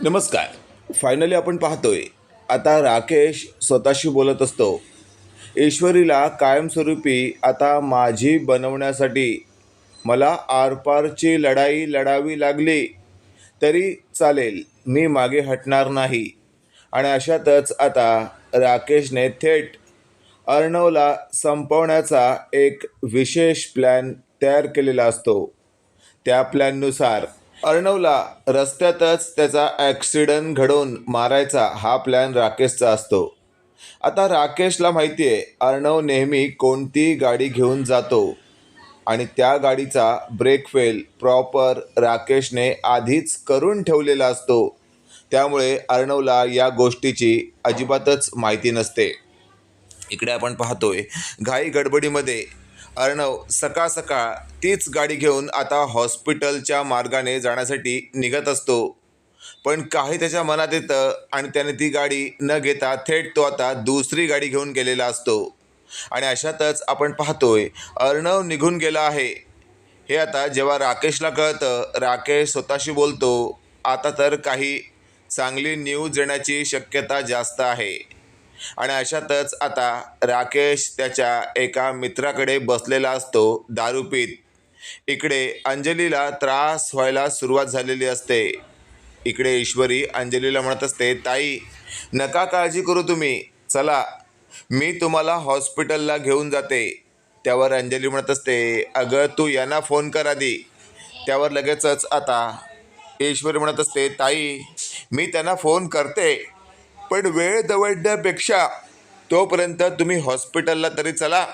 नमस्कार. फायनली आपण पाहतोय. आता राकेश स्वतःशी बोलत असतो. ईश्वरीला कायमस्वरूपी आता माझी बनवण्यासाठी मला आरपारची लढाई लढावी लागली. तरी चालेल मी मागे हटणार नाही. आणि अशातच आता राकेशने थेट अर्णवला संपवण्याचा एक विशेष प्लॅन तयार केलेला असतो. त्या प्लॅननुसार अर्णवला रस्त्यातच त्याचा ॲक्सिडंट घडवून मारायचा हा प्लॅन राकेशचा असतो. आता राकेशला माहिती आहे अर्णव नेहमी कोणती गाडी घेऊन जातो आणि त्या गाडीचा ब्रेक फेल प्रॉपर राकेशने आधीच करून ठेवलेला असतो. त्यामुळे अर्णवला या गोष्टीची अजिबातच माहिती नसते. इकडे आपण पाहतोय घाई गडबडीमध्ये अर्णव सकाळ सकाळ तीच गाडी घेऊन आता हॉस्पिटलच्या मार्गाने जाण्यासाठी निघत असतो. पण काही त्याच्या मनात येतं आणि त्याने ती गाडी न घेता थेट तो आता दुसरी गाडी घेऊन गेलेला असतो. आणि अशातच आपण पाहतोय अर्णव निघून गेला आहे. हे आता जेव्हा राकेशला कळतं राकेश स्वतःशी बोलतो आता तर काही चांगली न्यूज येण्याची शक्यता जास्त आहे. आणि अशातच आता राकेश त्याच्या एका मित्राकडे बसलेला असतो दारू पीत इकडे अंजलीला त्रास व्हायला सुरुवात झालेली असते. इकडे ईश्वरी अंजलीला म्हणत असते ताई नका काळजी करू तुम्ही. चला मी तुम्हाला हॉस्पिटलला घेऊन जाते. त्यावर अंजली म्हणत असते अगं तू यांना फोन कर आधी. त्यावर लगेचच आता ईश्वरी म्हणत असते ताई मी त्यांना फोन करते. पण वेळ दवडण्यापेक्षा तोपर्यंत तुम्ही हॉस्पिटलला तरी चला.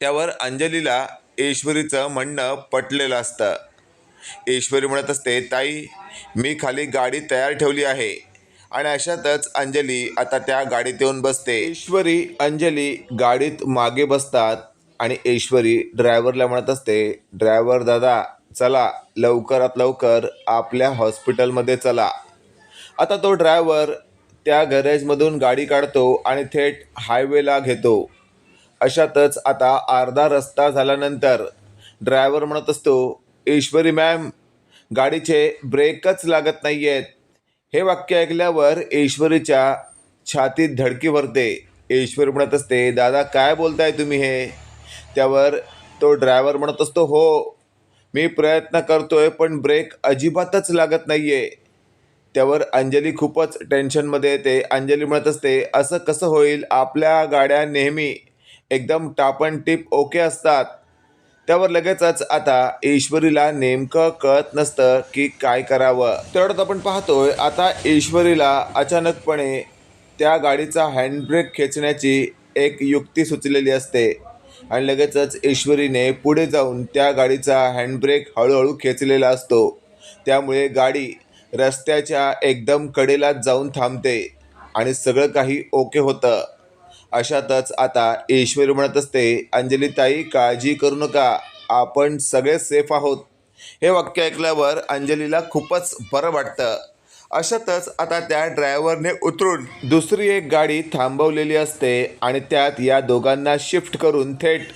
त्यावर अंजलीला ईश्वरीचं म्हणणं पटलेलं असतं. ईश्वरी म्हणत असते ताई मी खाली गाडी तयार ठेवली आहे. आणि अशातच अंजली आता त्या गाडीत येऊन बसते. ईश्वरी अंजली गाडीत मागे बसतात आणि ईश्वरी ड्रायव्हरला म्हणत असते ड्रायव्हर दादा चला लवकरात लवकर आपल्या हॉस्पिटलमध्ये चला. आता तो ड्रायव्हर त्या गॅरेजमधून गाडी काढतो आणि थेट हायवेला घेतो. अशातच आता अर्धा रस्ता झाल्यानंतर ड्रायव्हर म्हणत असतो ईश्वरी मॅम गाडीचे ब्रेकच लागत नाही आहेत हे वाक्य ऐकल्यावर ईश्वरीच्या छातीत धडकी भरते ईश्वरी म्हणत असते दादा काय बोलताय तुम्ही हे? त्यावर तो ड्रायव्हर म्हणत असतो हो मी प्रयत्न करतोय पण ब्रेक अजिबातच लागत नाही आहे त्यावर अंजली खूपच टेन्शनमध्ये येते. अंजली म्हणत असते असं कसं होईल? आपल्या गाड्या नेहमी एकदम टापण टिप ओके असतात. त्यावर लगेचच आता ईश्वरीला नेमकं कळत नसतं की काय करावं. तेवढंच आपण पाहतोय आता ईश्वरीला अचानकपणे त्या गाडीचा हँडब्रेक खेचण्याची एक युक्ती सुचलेली असते. आणि लगेचच ईश्वरीने पुढे जाऊन त्या गाडीचा हँडब्रेक हळूहळू खेचलेला असतो. त्यामुळे गाडी रस्त्याच्या एकदम कडेलाच जाऊन थांबते आणि सगळं काही ओके होतं. अशातच आता ईश्वरी म्हणत असते अंजलीताई काळजी करू नका. आपण सगळे सेफ आहोत. हे वाक्य ऐकल्यावर अंजलीला खूपच बरं वाटतं. अशातच आता त्या ड्रायव्हरने उतरून दुसरी एक गाडी थांबवलेली असते आणि त्यात या दोघांना शिफ्ट करून थेट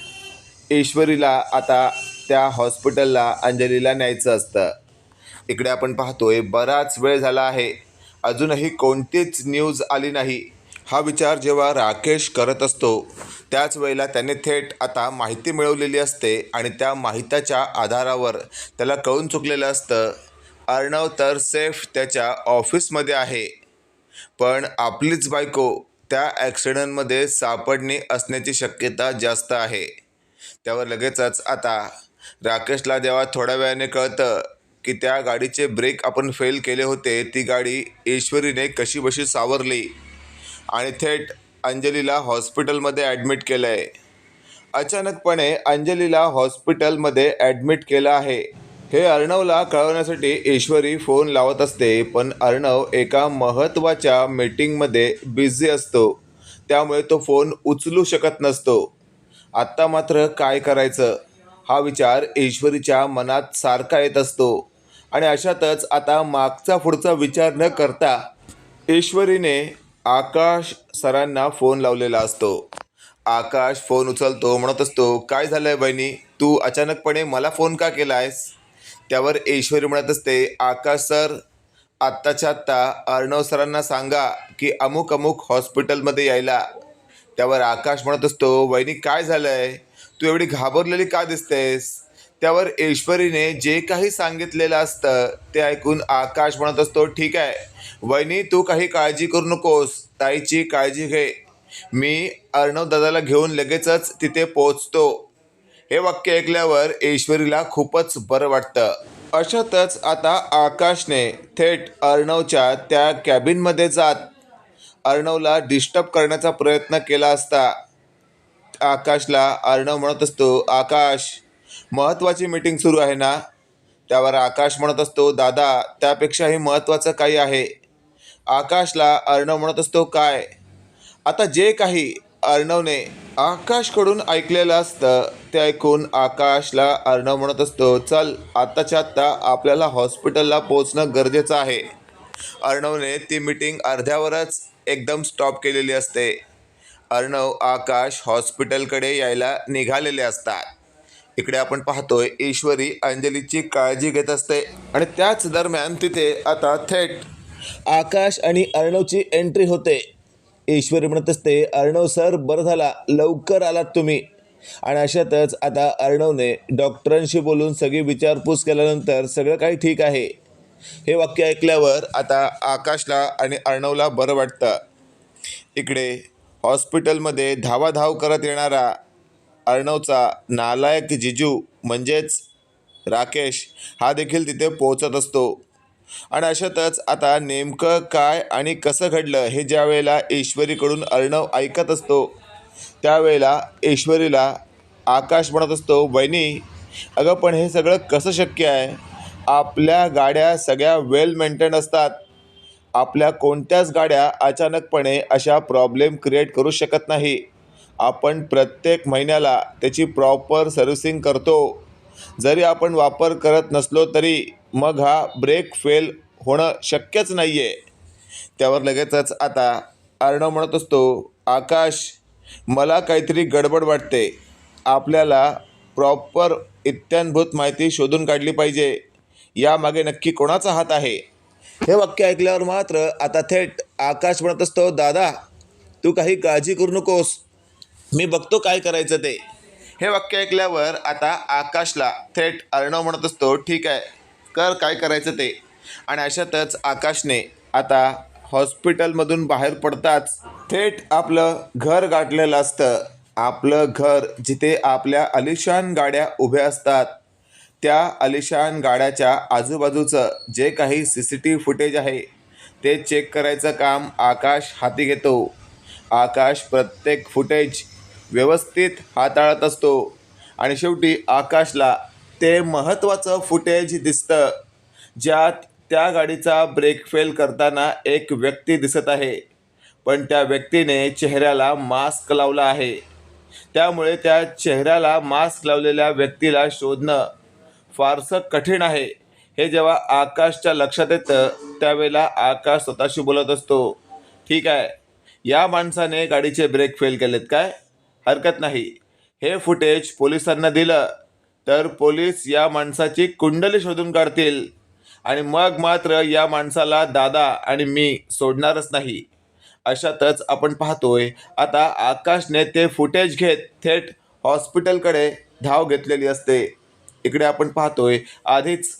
ईश्वरीला आता त्या हॉस्पिटलला अंजलीला न्यायचं असतं. इकडे आपण पाहतोय बराच वेळ झाला आहे. अजूनही कोणतीच न्यूज आली नाही. हा विचार जेव्हा राकेश करत असतो त्याच वेळेला त्याने थेट आता माहिती मिळवलेली असते आणि त्या माहितीच्या आधारावर त्याला कळून चुकलेलं असतं अर्णव तर सेफ त्याच्या ऑफिसमध्ये आहे. पण आपलीच बायको त्या ॲक्सिडंटमध्ये सापडणे असण्याची शक्यता जास्त आहे. त्यावर लगेचच आता राकेशला जेव्हा थोड्या वेळाने कळतं की त्या गाडीचे ब्रेक आपण फेल केले होते ती गाडी ईश्वरीने कशी बशी सावरली आणि थेट अंजलीला हॉस्पिटलमध्ये ॲडमिट केलं आहे अचानकपणे अंजलीला हॉस्पिटलमध्ये ॲडमिट केलं आहे. हे अर्णवला कळवण्यासाठी ईश्वरी फोन लावत असते पण अर्णव एका महत्त्वाच्या मीटिंगमध्ये बिझी असतो. त्यामुळे तो फोन उचलू शकत नसतो. आत्ता मात्र काय करायचं? हा विचार ईश्वरीच्या मनात सारखा येत असतो. आणि अशातच आता मागचा पुढचा विचार न करता ईश्वरीने आकाश सरांना फोन लावलेला असतो. आकाश फोन उचलतो म्हणत असतो काय झालं आहे बहिणी? तू अचानकपणे मला फोन का केला आहेस त्यावर ईश्वरी म्हणत असते आकाश सर आत्ताच्या आत्ता अर्णव सरांना सांगा की अमुक अमुक हॉस्पिटलमध्ये यायला. त्यावर आकाश म्हणत असतो वहिनी काय झालंय? तू एवढी घाबरलेली का दिसतेस? त्यावर ईश्वरीने जे काही सांगितलेलं असतं ते ऐकून आकाश म्हणत असतो ठीक आहे. वहिनी तू काही काळजी करू नकोस. ताईची काळजी घे. मी अर्णव दादाला घेऊन लगेचच तिथे पोहोचतो. हे वाक्य ऐकल्यावर ईश्वरीला खूपच बरं वाटतं. अशातच आता आकाशने थेट अर्णवच्या त्या कॅबिनमध्ये जात अर्णवला डिस्टर्ब करण्याचा प्रयत्न केला असता. आकाशला अर्णव म्हणत असतो आकाश महत्त्वाची मीटिंग सुरू आहे ना? त्यावर आकाश म्हणत असतो दादा त्यापेक्षाही महत्त्वाचं काही आहे. आकाशला अर्णव म्हणत असतो काय? आता जे काही अर्णवने आकाशकडून ऐकलेलं असतं ते ऐकून आकाशला अर्णव म्हणत असतो चल आत्ताच्या आत्ता आपल्याला हॉस्पिटलला पोचणं गरजेचं आहे. अर्णवने ती मीटिंग अर्ध्यावरच एकदम स्टॉप केलेली असते. अर्णव आकाश हॉस्पिटलकडे यायला निघालेले असतात. इकडे आपण पाहतोय ईश्वरी अंजलीची काळजी घेत असते आणि त्याच दरम्यान तिथे आता थेट आकाश आणि अर्णवची एंट्री होते. ईश्वरी म्हणत असते अर्णव सर बरं झाला लवकर आलात तुम्ही. आणि अशातच आता अर्णवने डॉक्टरांशी बोलून सगळी विचारपूस केल्यानंतर सगळं काही ठीक आहे. हे वाक्य ऐकल्यावर आता आकाशला आणि अर्णवला बरं वाटतं. इकडे हॉस्पिटलमध्ये धावाधाव करत येणारा अर्णवचा नालायक जिजू म्हणजेच राकेश हा देखील तिथे पोहोचत असतो. आणि अशातच आता नेमकं काय आणि कसं घडलं हे ज्या वेळेला ईश्वरीकडून अर्णव ऐकत असतो त्यावेळेला ईश्वरीला आकाश म्हणत असतो वहिनी अगं पण हे सगळं कसं शक्य आहे? आपल्या गाड्या सगळ्या वेल मेंटेन असतात. आपल्या कोणत्याच गाड्या अचानकपणे अशा प्रॉब्लेम क्रिएट करू शकत नाही. आपण प्रत्येक महिन्याला त्याची प्रॉपर सर्व्हिसिंग करतो. जरी आपण वापर करत नसलो तरी मग हा ब्रेक फेल होणं शक्यच नाही आहे त्यावर लगेचच आता अर्णव म्हणत असतो आकाश मला काहीतरी गडबड वाटते. आपल्याला प्रॉपर इत्यानभूत माहिती शोधून काढली पाहिजे. यामागे नक्की कोणाचा हात आहे? हे वाक्य ऐकल्यावर मात्र आता थेट आकाश म्हणत असतो दादा तू काही काळजी करू नकोस. मी बघतो काय करायचं ते. हे वाक्य ऐकल्यावर आता आकाशला थेट अर्णव म्हणत असतो ठीक आहे कर काय करायचं ते. आणि अशातच आकाशने आता हॉस्पिटलमधून बाहेर पडताच थेट आपलं घर गाठलेलं असतं. आपलं घर जिथे आपल्या अलिशान गाड्या उभ्या असतात. त्या अलिशान गाड्याच्या आजूबाजूचं जे काही C C T V footage आहे ते चेक करायचं काम आकाश हाती घेतो. आकाश प्रत्येक फुटेज व्यवस्थित हाताळत असतो. आणि शेवटी आकाशला ते महत्त्वाचं फुटेज दिसतं ज्यात त्या गाडीचा ब्रेक फेल करताना एक व्यक्ती दिसत आहे. पण त्या व्यक्तीने चेहऱ्याला मास्क लावला आहे. त्यामुळे त्या चेहऱ्याला मास्क लावलेल्या व्यक्तीला शोधणं फारसं कठीण आहे. हे जेव्हा आकाशच्या लक्षात येतं त्यावेळेला आकाश स्वतःशी बोलत असतो. ठीक आहे या माणसाने गाडीचे ब्रेक फेल केलेत काय? हरकत नाही. हे फुटेज पोलिसांना दिलं तर पोलीस या माणसाची कुंडली शोधून काढतील. आणि मग मात्र या माणसाला दादा आणि मी सोडणारच नाही. अशातच आपण पाहतोय आता आकाशने ते फुटेज घेत थेट हॉस्पिटलकडे धाव घेतलेली असते. इकडे आपण पाहतोय आधीच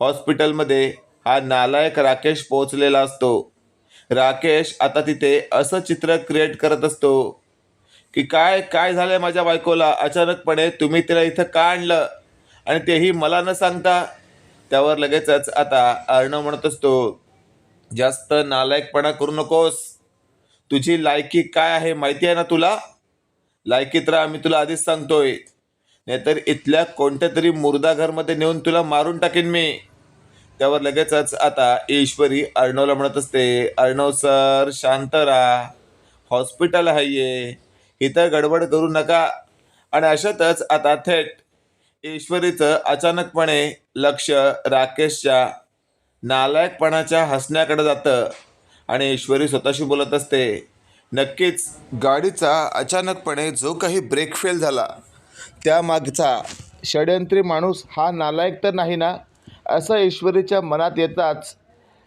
हॉस्पिटलमध्ये हा नालायक राकेश पोहोचलेला असतो. राकेश आता तिथे असं चित्र क्रिएट करत असतो. की काय काय झालंय माझ्या बायकोला? अचानकपणे तुम्ही तिला इथं का आणलं? आणि तेही मला न सांगता त्यावर लगेचच आता अर्णव म्हणत असतो जास्त नालायकपणा करू नकोस. तुझी लायकी काय आहे माहिती आहे ना तुला? लायकी तर आम्ही तुला आधीच सांगतोय. नाहीतर इथल्या कोणत्या तरी मुर्दा घरमध्ये नेऊन तुला मारून टाकेन मी. त्यावर लगेचच आता ईश्वरी अर्णवला म्हणत असते अर्णव सर शांत राहा. हॉस्पिटल आहे इथं गडबड करू नका. आणि अशातच आता थेट ईश्वरीचं अचानकपणे लक्ष राकेशच्या नालायकपणाच्या हसण्याकडे जातं. आणि ईश्वरी स्वतःशी बोलत असते नक्कीच गाडीचा अचानकपणे जो काही ब्रेक फेल झाला त्यामागचा षडयंत्री माणूस हा नालायक तर नाही ना? असं ईश्वरीच्या मनात येताच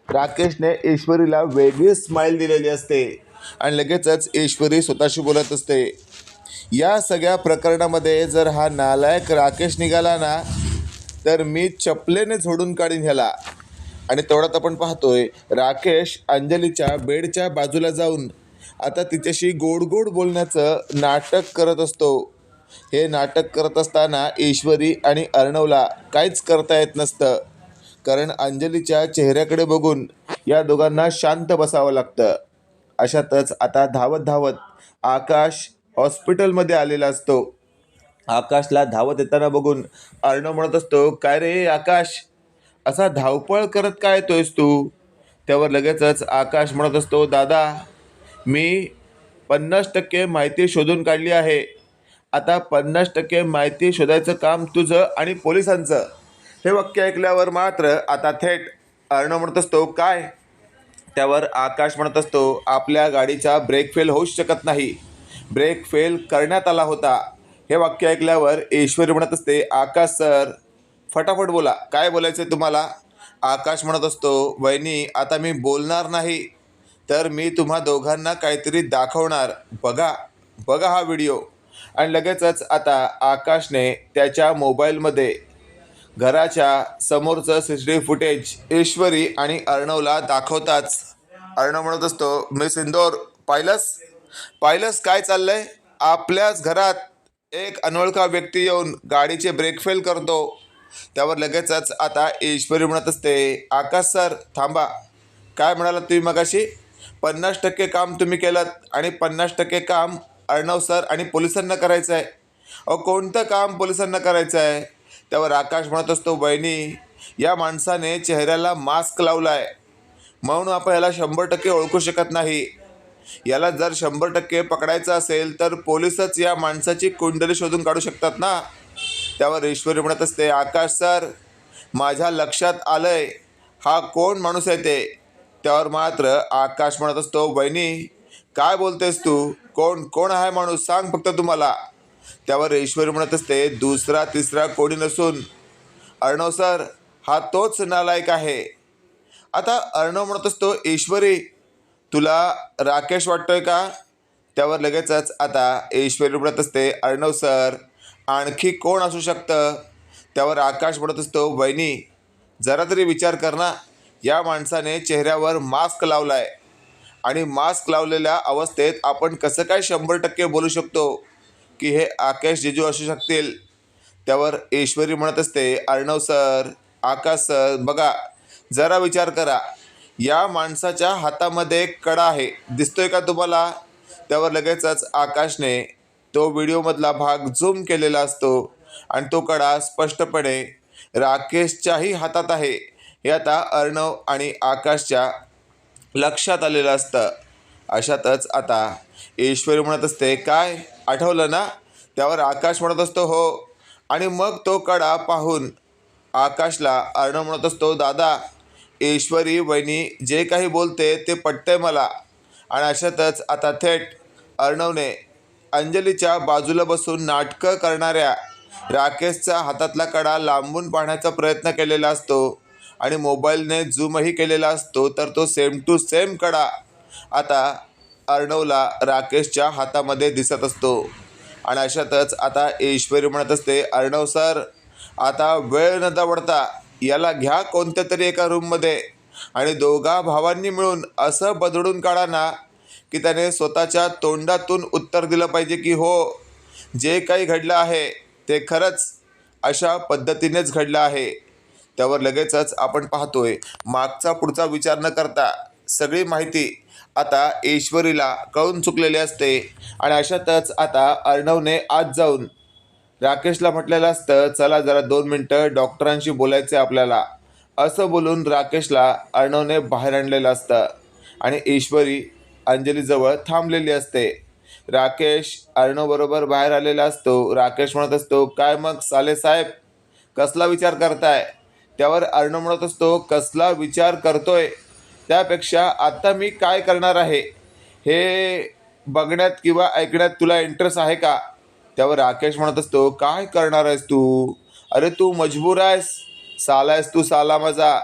राकेशने ईश्वरीला वेगळी स्माईल दिलेली असते. आणि लगेचच ईश्वरी स्वतःशी बोलत असते. या सगळ्या प्रकरणामध्ये जर हा नालायक राकेश निघाला ना तर मी चपलेने झोडून काढीन ह्याला. आणि तेवढ्यात आपण पाहतोय राकेश अंजलीच्या बेडच्या बाजूला जाऊन आता तिच्याशी गोड गोड बोलण्याचं नाटक करत असतो. हे नाटक करत असताना ईश्वरी आणि अर्णवला काहीच करता येत नसतं. कारण अंजलीच्या चेहऱ्याकडे बघून या दोघांना शांत बसावं लागतं. अशातच आता धावत धावत आकाश हॉस्पिटलमध्ये आलेला असतो. आकाशला धावत येताना बघून अर्णव म्हणत असतो काय रे आकाश? असा धावपळ करत काय येतोयस तू? त्यावर लगेचच आकाश म्हणत असतो दादा मी पन्नास टक्के माहिती शोधून काढली आहे. आता पन्नास टक्के माहिती शोधायचं काम तुझं आणि पोलिसांचं. हे वाक्य ऐकल्यावर मात्र आता थेट अर्णव म्हणत असतो काय? त्यावर आकाश म्हणत असतो आपल्या गाडीचा ब्रेक फेल होऊच शकत नाही. ब्रेक फेल करण्यात आला होता. हे वाक्य ऐकल्यावर ईश्वरी म्हणत असते आकाश सर फटाफट बोला काय बोलायचं आहे तुम्हाला? आकाश म्हणत असतो वहिनी आता मी बोलणार नाही तर मी तुम्हा दोघांना काहीतरी दाखवणार. बघा बघा हा व्हिडिओ. आणि लगेचच आता आकाशने त्याच्या मोबाईलमध्ये घराच्या समोरचं C C T V footage Ishwari आणि अर्णवला दाखवताच. अर्णव म्हणत असतो मी सिंदोर पाहिलंस? पाहिलंस काय चाललंय? आपल्याच घरात एक अनोळखा व्यक्ती येऊन गाडीचे ब्रेक फेल करतो. त्यावर लगेचच आता ईश्वरी म्हणत असते आकाश सर थांबा. काय म्हणालात तुम्ही मगाशी? पन्नास टक्के काम तुम्ही केलं आणि पन्नास टक्के काम अर्णव सर आणि पोलिसांना करायचं आहे अहो कोणतं काम पोलिसांना करायचं आहे त्यावर आकाश म्हणत असतो बहिणी या माणसाने चेहऱ्याला मास्क लावला आहे म्हणून आपण याला शंभर टक्के ओळखू शकत नाही. याला जर शंभर टक्के पकडायचं असेल तर पोलीसच या माणसाची कुंडली शोधून काढू शकतात ना? त्यावर ईश्वरी म्हणत असते आकाश सर माझ्या लक्षात आलंय. हा कोण माणूस आहे ते? त्यावर मात्र आकाश म्हणत असतो बहिणी काय बोलतेस तू? कोण कोण आहे माणूस? सांग फक्त तुम्हाला. त्यावर ईश्वरी म्हणत असते दुसरा तिसरा कोणी नसून. अर्णव सर हा तोच नालायक आहे. आता अर्णव म्हणत असतो ईश्वरी तुला राकेश वाटतोय का? त्यावर लगेचच आता ईश्वरी म्हणत असते अर्णव सर आणखी कोण असू शकतं? त्यावर आकाश म्हणत असतो बहिणी जरा तरी विचार कर ना. या माणसाने चेहऱ्यावर मास्क लावला आहे आणि मास्क लावलेल्या अवस्थेत आपण कसं काय शंभर टक्के बोलू शकतो? की हे आकाश जेजू असू शकतील त्यावर ईश्वरी म्हणत असते अर्णव सर आकाश सर बघा जरा विचार करा. या माणसाच्या हातामध्ये एक कडा आहे. दिसतोय का तुम्हाला? त्यावर लगेचच आकाशने तो व्हिडिओमधला भाग झूम केलेला असतो आणि तो कडा स्पष्टपणे राकेशच्याही हातात आहे. हे आता अर्णव आणि आकाशच्या लक्षात आलेलं असतं. अशातच आता ईश्वरी म्हणत असते काय? आठवलं ना? त्यावर आकाश म्हणत असतो हो. आणि मग तो कडा पाहून आकाशला अर्णव म्हणत असतो दादा ईश्वरी वहिनी जे काही बोलते ते पटतंय मला. आणि अशातच आता थेट अर्णवने अंजलीच्या बाजूला बसून नाटकं करणाऱ्या राकेशचा हातातला कडा लांबून पाहण्याचा प्रयत्न केलेला असतो आणि मोबाईलने झूमही केलेला असतो तर तो सेम टू सेम कडा आता अर्णवला राकेशच्या हातामध्ये दिसत असतो. आणि अशातच आता ईश्वरी म्हणत असते अर्णव सर आता वेळ न दवडता याला घ्या कोणत्या तरी एका रूममध्ये. आणि दोघा भावांनी मिळून असं बदडून काढा ना की त्याने स्वतःच्या तोंडातून उत्तर दिलं पाहिजे की हो जे काही घडलं आहे ते खरंच अशा पद्धतीनेच घडलं आहे. त्यावर लगेचच आपण पाहतोय मागचा पुढचा विचार न करता सगळी माहिती आता ईश्वरीला कळून चुकलेली असते आणि अशातच आता अर्णवने आज जाऊन राकेशला म्हटलेलं असतं चला जरा दोन मिनटं डॉक्टरांशी बोलायचं आहे आपल्याला. असं बोलून राकेशला अर्णवने बाहेर आणलेलं असतं आणि ईश्वरी अंजलीजवळ थांबलेली असते. राकेश अर्णवबरोबर बाहेर आलेला असतो. राकेश म्हणत असतो काय मग साले साहेब कसला विचार करताय? त्यावर अर्णव म्हणत असतो कसला विचार करतोय? त्यापेक्षा आत्ता मी काय करणार आहे? हे बघण्यात किंवा ऐकण्यात तुला इंटरेस्ट आहे का? त्यावर राकेश म्हणत असतो काय करणार आहेस तू? अरे तू मजबूर आहेस. साला आहेस तू साला माझा.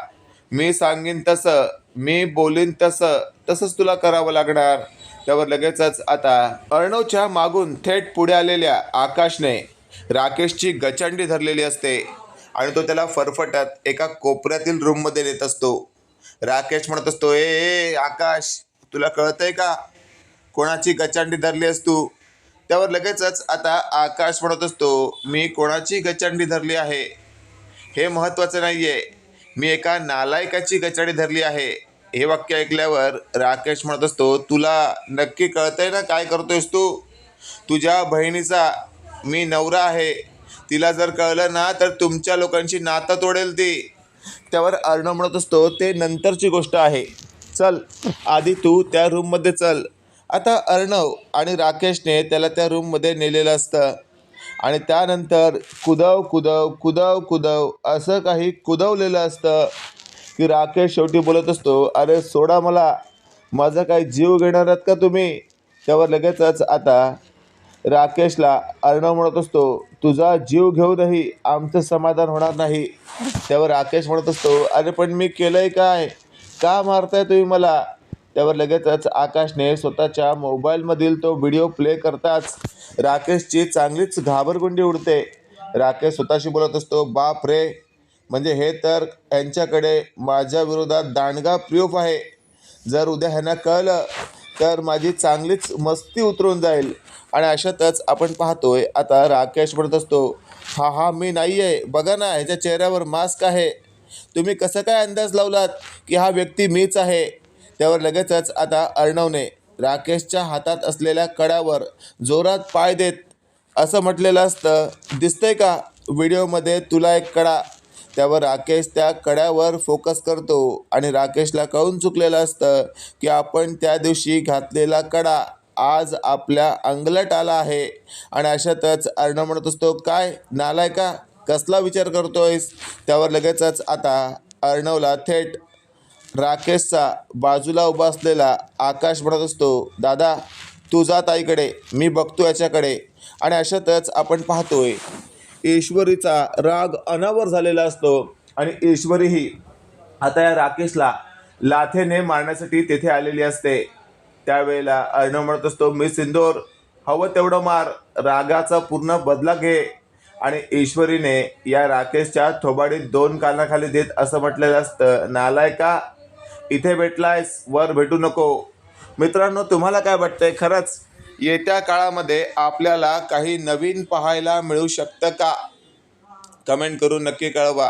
मी सांगेन तसं मी बोलीन तसं तसंच तुला करावं लागणार. त्यावर लगेचच आता अर्णवच्या मागून थेट पुढे आलेल्या आकाशने राकेशची गचंडी धरलेली असते आणि तो त्याला फरफटत एका कोपऱ्यातील रूममध्ये नेत असतो. राकेश म्हणत असतो ए आकाश तुला कळतंय का? कोणाची गचांडी धरली आहेस तू? त्यावर लगेचच आता आकाश म्हणत असतो मी कोणाची गचांडी धरली आहे? हे महत्त्वाचं नाही आहे मी एका नालायकाची गचांडी धरली आहे. हे वाक्य ऐकल्यावर राकेश म्हणत असतो तुला नक्की कळतंय ना काय करतोयस तू? तुझ्या बहिणीचा मी नवरा आहे. तिला जर कळलं ना तर तुमच्या लोकांची नातं तोडेल ती. त्यावर अर्णव म्हणत असतो ते नंतरची गोष्ट आहे. चल आधी तू त्या रूममध्ये चल. आता अर्णव आणि राकेशने त्याला त्या रूममध्ये नेलेलं असतं. आणि त्यानंतर कुदव कुदव कुदव कुदव असं काही कुदवलेलं असतं की राकेश शेवटी बोलत असतो अरे सोडा मला माझा काही जीव घेणार आहात का तुम्ही? त्यावर लगेचच आता राकेशला अर्णव म्हणत असतो तुझा जीव घेऊनही आमचं समाधान होणार नाही. त्यावर राकेश म्हणत असतो अरे पण मी केलंय काय? का मारताय तुम्ही मला? त्यावर लगेचच आकाशने स्वतःच्या मोबाईलमधील तो व्हिडिओ प्ले करताच राकेशची चांगलीच घाबरगुंडी उडते. राकेश स्वतःशी बोलत असतो बाप रे म्हणजे हे तर यांच्याकडे माझ्या विरोधात दांडगा प्रूफ आहे. जर उद्या ह्यांना कळलं तर माझी चांगलीच मस्ती उतरून जाईल. आणि अशातच आपण पाहतोय आता राकेश म्हणत असतो हा हा मी नाही आहे बघा ना ह्याच्या चेहऱ्यावर मास्क आहे. तुम्ही कसं काय अंदाज लावलात की हा व्यक्ती मीच आहे? त्यावर लगेचच आता अर्णवने राकेशच्या हातात असलेल्या कड्यावर जोरात पाय देत असं म्हटलेलं असतं. दिसतंय का व्हिडिओमध्ये तुला एक कडा? त्यावर राकेश त्या कड्यावर फोकस करतो आणि राकेशला कळून चुकलेलं असतं की आपण त्या दिवशी घातलेला कडा आज आपल्या अंगलट आला आहे. आणि अशातच अर्णव म्हणत असतो काय नालाय का? कसला विचार करतोयस? त्यावर लगेचच आता अर्णवला थेट राकेशचा बाजूला उभा असलेला आकाश म्हणत असतो दादा तू जा ताईकडे मी बघतो याच्याकडे. आणि अशातच आपण पाहतोय ईश्वरीचा राग अनावर झालेला असतो. आणि ईश्वरीही आता या राकेशला लाथेने मारण्यासाठी तेथे आलेली असते. त्यावेळेला अर्णव म्हणत असतो मी सिंदोर हवं तेवढं मार रागाचा पूर्ण बदला घे. आणि ईश्वरीने या राकेशच्या थोबाडीत दोन कानाखाली देत असं म्हटलेलं असतं नालायका इथे भेटलायस वर भेटू नको. मित्रांनो तुम्हाला काय वाटतंय? खरंच येत्या काळामध्ये आपल्याला काही नवीन पाहायला मिळू शकतं का? कमेंट करून नक्की कळवा.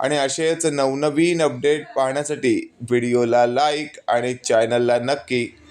आणि असेच नवनवीन अपडेट पाहण्यासाठी व्हिडिओला लाईक आणि चॅनलला नक्की